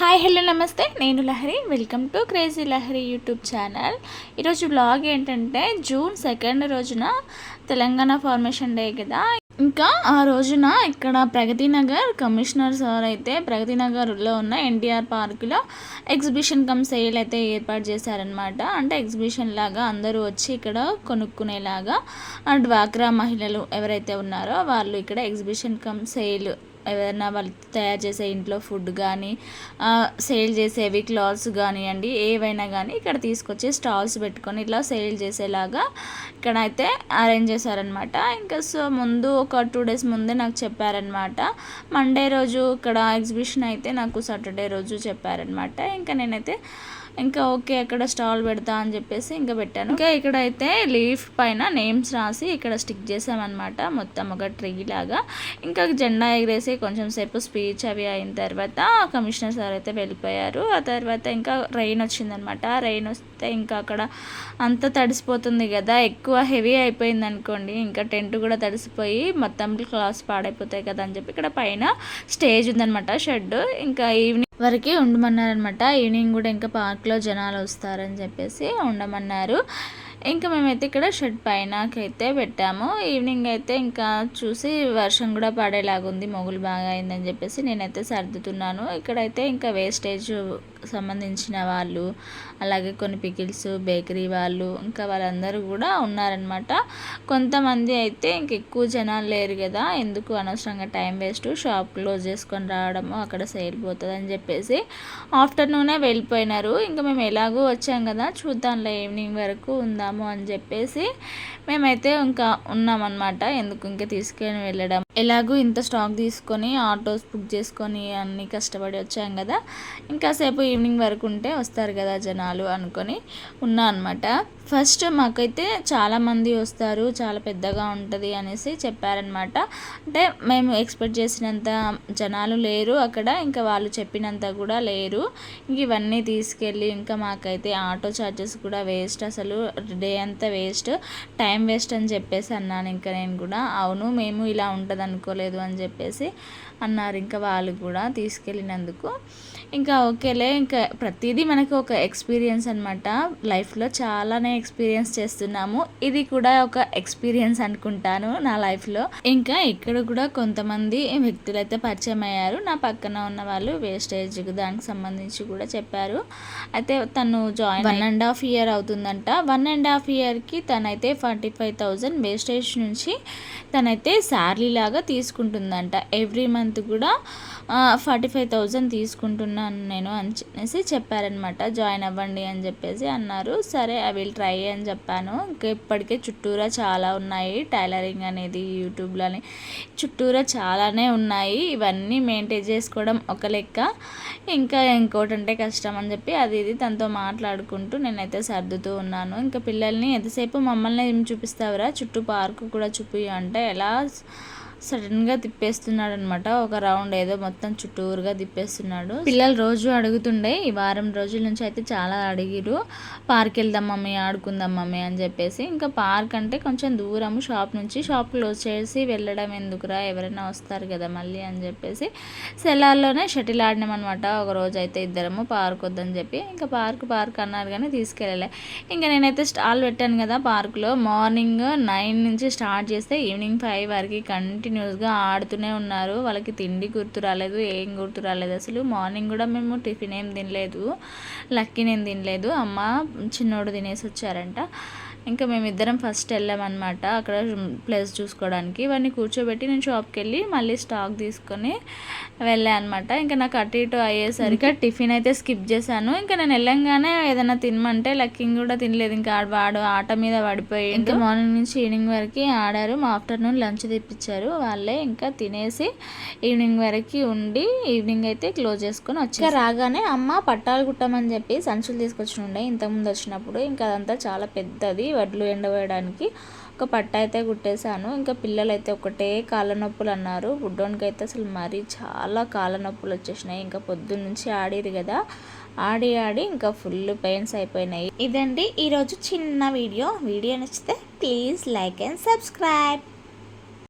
Hi hello నమస్తే. నేను Lahari. Welcome to crazy Lahari YouTube channel. ఈరోజు బ్లాగ్ ఏంటంటే జూన్ సెకండ్ రోజున తెలంగాణ ఫార్మేషన్ డే కదా. ఇంకా ఆ రోజున ఇక్కడ ప్రగతి నగర్ కమిషనర్ సార్ అయితే ప్రగతి నగర్లో ఉన్న ఎన్టీఆర్ పార్కులో ఎగ్జిబిషన్ కమ్ సేల్ అయితే ఏర్పాటు చేశారనమాట అంటే ఎగ్జిబిషన్ లాగా అందరూ వచ్చి ఇక్కడ కొనుక్కునేలాగా డ్వాక్రా మహిళలు ఎవరైతే ఉన్నారో వాళ్ళు ఇక్కడ ఎగ్జిబిషన్ కమ్ సేల్ ఏదైనా వాళ్ళు తయారు చేసే ఇంట్లో ఫుడ్ కానీ సేల్ చేసేవి క్లాత్స్ కానివ్వండి ఏవైనా కానీ ఇక్కడ తీసుకొచ్చి స్టాల్స్ పెట్టుకొని ఇట్లా సేల్ చేసేలాగా ఇక్కడ అయితే అరేంజ్ చేశారనమాట ఇంకా సో ముందు ఒక టూ డేస్ ముందే నాకు చెప్పారనమాట మండే రోజు ఇక్కడ ఎగ్జిబిషన్ అయితే నాకు సాటర్డే రోజు చెప్పారనమాట ఇంకా నేనైతే ఇంకా ఓకే అక్కడ స్టాల్ పెడతా అని చెప్పేసి ఇంకా పెట్టాను. ఇంకా ఇక్కడైతే లీఫ్ పైన నేమ్స్ రాసి ఇక్కడ స్టిక్ చేసామన్నమాట మొత్తం ఒక ట్రీ లాగా. ఇంకా జెండా ఎగరేసి కొంచెం సేపు స్పీచ్ అవి అయిన తర్వాత కమిషనర్ సార్ అయితే వెళ్ళిపోయారు. ఆ తర్వాత ఇంకా రెయిన్ వచ్చిందనమాట. రెయిన్ వస్తే ఇంకా అక్కడ అంతా తడిసిపోతుంది కదా. ఎక్కువ హెవీ అయిపోయింది అనుకోండి ఇంకా టెంట్ కూడా తడిసిపోయి మొత్తం క్లాస్ పాడైపోతాయి కదా అని చెప్పి ఇక్కడ పైన స్టేజ్ ఉందనమాట షెడ్ ఇంకా ఈవినింగ్ వరకు ఉండమన్నారనమాట. ఈవినింగ్ కూడా ఇంకా పార్క్లో జనాలు వస్తారని చెప్పేసి ఉండమన్నారు. ఇంకా మేమైతే ఇక్కడ షెడ్ పైనకైతే పెట్టాము. ఈవినింగ్ అయితే ఇంకా చూసి వర్షం కూడా పడేలాగుంది మొగులు బాగా అయిందని చెప్పేసి నేనైతే సర్దుతున్నాను. ఇక్కడైతే ఇంకా వేస్టేజ్ సంబంధించిన వాళ్ళు అలాగే కొన్ని పికిల్స్ బేకరీ వాళ్ళు ఇంకా వాళ్ళందరూ కూడా ఉన్నారనమాట కొంతమంది అయితే ఇంక ఎక్కువ జనాలు లేరు కదా ఎందుకు అనవసరంగా టైం వేస్ట్ షాప్ క్లోజ్ చేసుకొని రావడము అక్కడ సేల్ పోతుంది అని చెప్పేసి ఆఫ్టర్నూనే వెళ్ళిపోయినారు. ఇంకా మేము ఎలాగో వచ్చాం కదా చూద్దాంలే ఈవినింగ్ వరకు ఉందాము అని చెప్పేసి మేమైతే ఇంకా ఉన్నామన్నమాట. ఎందుకు ఇంకా తీసుకొని వెళ్ళడం? ఎలాగో ఇంత స్టాక్ తీసుకొని ఆటోస్ బుక్ చేసుకొని అన్నీ కష్టపడి వచ్చాం కదా. ఇంకాసేపు ఈవినింగ్ వరకు ఉంటే వస్తారు కదా జనాలు అనుకొని ఉన్నా అనమాట ఫస్ట్ మాకైతే చాలామంది వస్తారు చాలా పెద్దగా ఉంటుంది అనేసి చెప్పారనమాట అంటే మేము ఎక్స్పెక్ట్ చేసినంత జనాలు లేరు అక్కడ ఇంకా వాళ్ళు చెప్పినంత కూడా లేరు. ఇంక ఇవన్నీ తీసుకెళ్ళి ఇంకా మాకైతే ఆటో ఛార్జెస్ కూడా వేస్ట్ అసలు డే అంతా వేస్ట్ టైం వేస్ట్ అని చెప్పేసి అన్నాను ఇంకా నేను కూడా. అవును మేము ఇలా ఉంటుంది అనుకోలేదు అని చెప్పేసి అన్నారు. ఇంకా వాళ్ళు కూడా తీసుకెళ్ళినందుకు. ఇంకా ఓకేలే ఇంకా ప్రతిదీ మనకు ఒక ఎక్స్పీరియన్స్ అనమాట లైఫ్లో చాలానే ఎక్స్పీరియన్స్ చేస్తున్నాము. ఇది కూడా ఒక ఎక్స్పీరియన్స్ అనుకుంటాను నా లైఫ్లో. ఇంకా ఇక్కడ కూడా కొంతమంది వ్యక్తులు అయితే పరిచయం అయ్యారు. నా పక్కన ఉన్న వాళ్ళు వేస్టేజ్ దానికి సంబంధించి కూడా చెప్పారు. అయితే తను join one and half year అవుతుందంట. వన్ అండ్ హాఫ్ ఇయర్కి తనైతే ఫార్టీ ఫైవ్ థౌజండ్ వేస్టేజ్ నుంచి తనైతే శాలరీ లాగా తీసుకుంటుందంట. ఎవ్రీ మంత్ కూడా ఫార్టీ ఫైవ్ థౌజండ్ తీసుకుంటున్నాను నేను అని చెప్పేసి చెప్పారనమాట జాయిన్ అవ్వండి అని చెప్పేసి అన్నారు. సరే ఐ విల్ ట్రై అని చెప్పాను. ఇంకా ఇప్పటికే చుట్టూరా చాలా ఉన్నాయి. టైలరింగ్ అనేది యూట్యూబ్లోని చుట్టూరా చాలానే ఉన్నాయి. ఇవన్నీ మెయింటైన్ చేసుకోవడం ఒక లెక్క. ఇంకా ఇంకోటి అంటే కష్టం అని చెప్పి అది ఇది తనతో మాట్లాడుకుంటూ నేనైతే సర్దుతూ ఉన్నాను. ఇంకా పిల్లల్ని ఎంతసేపు మమ్మల్ని ఏం చూపిస్తావురా? చుట్టూ పార్కు కూడా చూపి అంటే ఎలా సడన్గా తిప్పేస్తున్నాడు అనమాట ఒక రౌండ్ ఏదో మొత్తం చుట్టూరుగా తిప్పేస్తున్నాడు. పిల్లలు రోజు అడుగుతుండే ఈ వారం రోజుల నుంచి అయితే చాలా అడిగిరు పార్క్ వెళ్దాం మమ్మీ ఆడుకుందాం మమ్మీ అని చెప్పేసి. ఇంకా పార్క్ అంటే కొంచెం దూరం షాప్ నుంచి. షాప్ క్లోజ్ చేసి వెళ్ళడం ఎందుకురా? ఎవరైనా వస్తారు కదా మళ్ళీ అని చెప్పేసి. సెలార్లోనే షటిల్ ఆడినాం అనమాట ఒక రోజు అయితే ఇద్దరము పార్క్ వద్దని చెప్పి. ఇంకా పార్క్ పార్క్ అన్నారు కానీ తీసుకెళ్ళలే. ఇంకా నేనైతే స్టాల్ పెట్టాను కదా పార్క్లో. మార్నింగ్ నైన్ నుంచి స్టార్ట్ చేస్తే ఈవినింగ్ ఫైవ్ వరకు కంటిన్యూ కంటిన్యూస్గా ఆడుతూనే ఉన్నారు. వాళ్ళకి తిండి గుర్తు రాలేదు ఏం గుర్తు రాలేదు. అసలు మార్నింగ్ కూడా మేము టిఫిన్ ఏం తినలేదు. లక్కీ నేను తినలేదు. అమ్మ చిన్నోడు తినేసి వచ్చారంట. ఇంకా మేమిద్దరం ఫస్ట్ వెళ్ళామన్నమాట. అక్కడ ప్లేస్ చూసుకోవడానికి. ఇవన్నీ కూర్చోబెట్టి నేను షాప్కి వెళ్ళి మళ్ళీ స్టాక్ తీసుకొని వెళ్ళా అనమాట ఇంకా నాకు అటు ఇటు అయ్యేసరికి టిఫిన్ అయితే స్కిప్ చేశాను. ఇంకా నేను వెళ్ళంగానే ఏదైనా తినమంటే లక్కింగ్ కూడా తినలేదు. ఇంకా వాడు ఆట మీద పడిపోయి ఇంకా మార్నింగ్ నుంచి ఈవినింగ్ వరకు ఆడారు. మా ఆఫ్టర్నూన్ లంచ్ తెప్పించారు. వాళ్ళే ఇంకా తినేసి ఈవినింగ్ వరకు ఉండి ఈవినింగ్ అయితే క్లోజ్ చేసుకొని వచ్చి రాగానే అమ్మ పట్టాలు కుట్టమని చెప్పి సంచులు తీసుకొచ్చి ఉండే ఇంతకుముందు వచ్చినప్పుడు. ఇంకా అదంతా చాలా పెద్దది. వడ్లు ఎండవేయడానికి ఒక పట్ట అయితే కుట్టేశాను. ఇంకా పిల్లలు అయితే ఒకటే కాళ్ళ నొప్పులు అన్నారు. బుడ్డోనికి అయితే అసలు మరీ చాలా కాళ్ళ నొప్పులు వచ్చేసినాయి. ఇంకా పొద్దున్న నుంచి ఆడిరు కదా ఆడి ఆడి ఇంకా ఫుల్ పెయిన్స్ అయిపోయినాయి. ఇదండి ఈరోజు చిన్న వీడియో. వీడియో నచ్చితే ప్లీజ్ లైక్ అండ్ సబ్స్క్రైబ్.